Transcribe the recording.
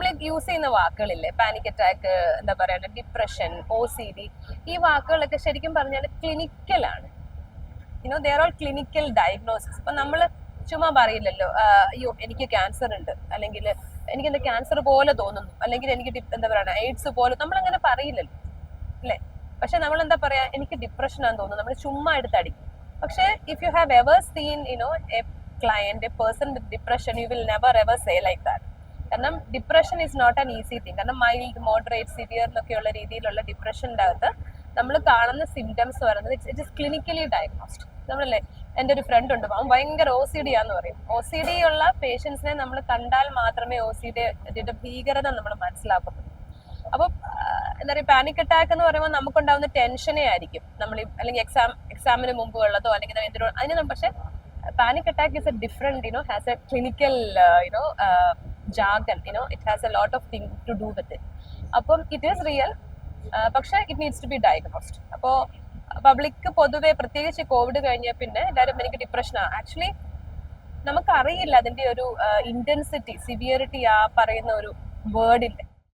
നമ്മൾ യൂസ് ചെയ്യുന്ന വാക്കുകളില്ലേ? Panic attack എന്താ പറയുക ഡിപ്രഷൻ ഒ സി ഡി ഈ വാക്കുകളൊക്കെ ശരിക്കും പറഞ്ഞാൽ ക്ലിനിക്കലാണ് you know there all clinical diagnosis അപ്പൊ നമ്മൾ ചുമ്മാ പറയില്ലല്ലോ അയ്യോ എനിക്ക് ക്യാൻസർ ഉണ്ട്. അല്ലെങ്കിൽ എനിക്ക് എന്താ ക്യാൻസർ പോലെ തോന്നുന്നു. അല്ലെങ്കിൽ എനിക്ക് എന്താ പറയുക എയ്ഡ്സ് പോലെ നമ്മൾ അങ്ങനെ പറയില്ലല്ലോ. അല്ലേ? പക്ഷെ നമ്മൾ എന്താ പറയാ എനിക്ക് ഡിപ്രഷൻ ആണെന്ന് തോന്നുന്നു. നമ്മൾ ചുമ്മാ എടുത്ത് അടിക്കും. പക്ഷെ if you have ever seen you know a client a person with depression you will never ever say like that കാരണം depression is not an easy thing കാരണം മൈൽഡ് മോഡറേറ്റ് സിവിയർ എന്നൊക്കെയുള്ള രീതിയിലുള്ള ഡിപ്രഷന്റെ അകത്ത് നമ്മൾ കാണുന്ന സിംറ്റംസ് പറയുന്നത് ഇറ്റ് ഇസ് ക്ലിനിക്കലി ഡയഗ്നോസ്ഡ് നമ്മളല്ലേ എന്റെ ഒരു ഫ്രണ്ട് ഉണ്ട് അവൻ ഭയങ്കര ഒ സി ഡി ആന്ന് പറയും. ഒ സി ഡി ഉള്ള പേഷ്യൻസിനെ നമ്മൾ കണ്ടാൽ മാത്രമേ ഒ സി ഡി ഇതിന്റെ ഭീകരത നമ്മൾ മനസ്സിലാക്കുന്നുള്ളൂ അപ്പൊ എന്താ പറയുക പാനിക് അറ്റാക്ക് എന്ന് പറയുമ്പോൾ നമുക്കുണ്ടാവുന്ന ടെൻഷനെ ആയിരിക്കും. നമ്മൾ അല്ലെങ്കിൽ എക്സാം എക്സാമിന് മുമ്പ് ഉള്ളതോ അല്ലെങ്കിൽ എന്തിനോ അതിന് പക്ഷെ panic attack is a different you know has a clinical you know jargon you know it has a lot of thing to do with it അപ്പം ഇറ്റ് ഈസ് റിയൽ പക്ഷെ it needs to be diagnosed അപ്പോൾ public പൊതുവെ പ്രത്യേകിച്ച് Covid കഴിഞ്ഞ പിന്നെ എല്ലാവരും എനിക്ക് ഡിപ്രഷനാണ് actually നമുക്കറിയില്ല അതിന്റെ ഒരു ഇന്റൻസിറ്റി സിവിയറിറ്റി ആ പറയുന്ന ഒരു വേർഡിന്റെ